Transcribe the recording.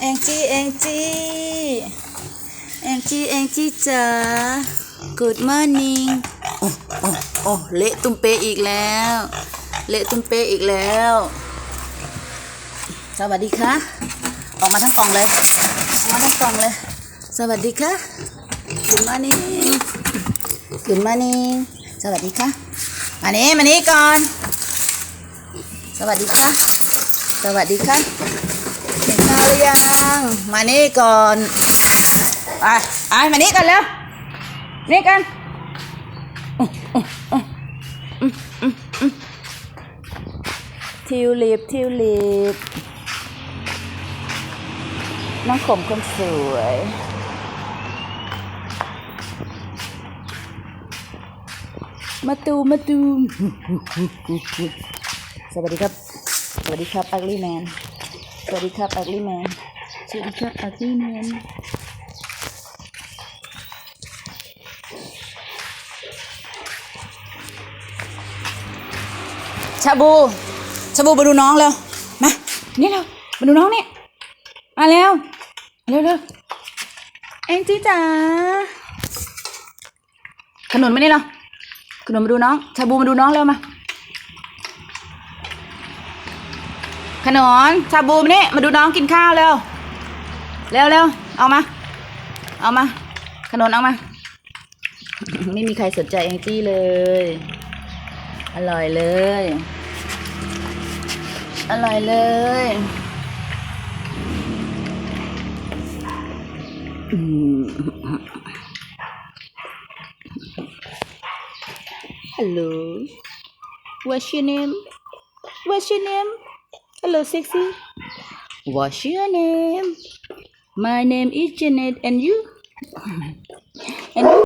แองจี้แองจี้แองจี้แองจี้จ๋า Good morning โอ้โอ้โอ้เละตุ้มเปะอีกแล้ว เละตุ้มเปะอีกแล้ว สวัสดีค่ะ ออกมาทั้งกล่องเลยออกมาทั้งกล่องเลย สวัสดีค่ะ Good morning Good morning สวัสดีค่ะมานี้มานี้ก่อน สวัสดีค่ะ สวัสดีค่ะ หรือยัง มานี่ก่อนไปไปมานี่กันเร็วนี่กันทิวลิปทิวลิปน้องขมคนสวย มาตูมมาตูมสวัสดีครับ สวัสดีครับอักลี่แมน สวัสดีครับอักลี่แมนสวัสดีครับอักลี่แมนชาบู ชาบูมาดูน้องเร็วมา นี่เร็วมาดูน้องนี่ มาเร็วเร็วเร็วแองจี้จ๋า ขนุนมานี่เร็วขนุนมาดูน้อง ชาบูมาดูน้องเร็วมา ขนนชาบูมานี่มาดูน้องกินข้าวเร็วเร็วเร็วเอามา เอามา ขนนเอามา ไม่มีใครสนใจแองจี้เลย อร่อยเลย อร่อยเลยอืม Hello What's your name What's your name Hello sexy What's your name? My name is Janet and you? Oh and you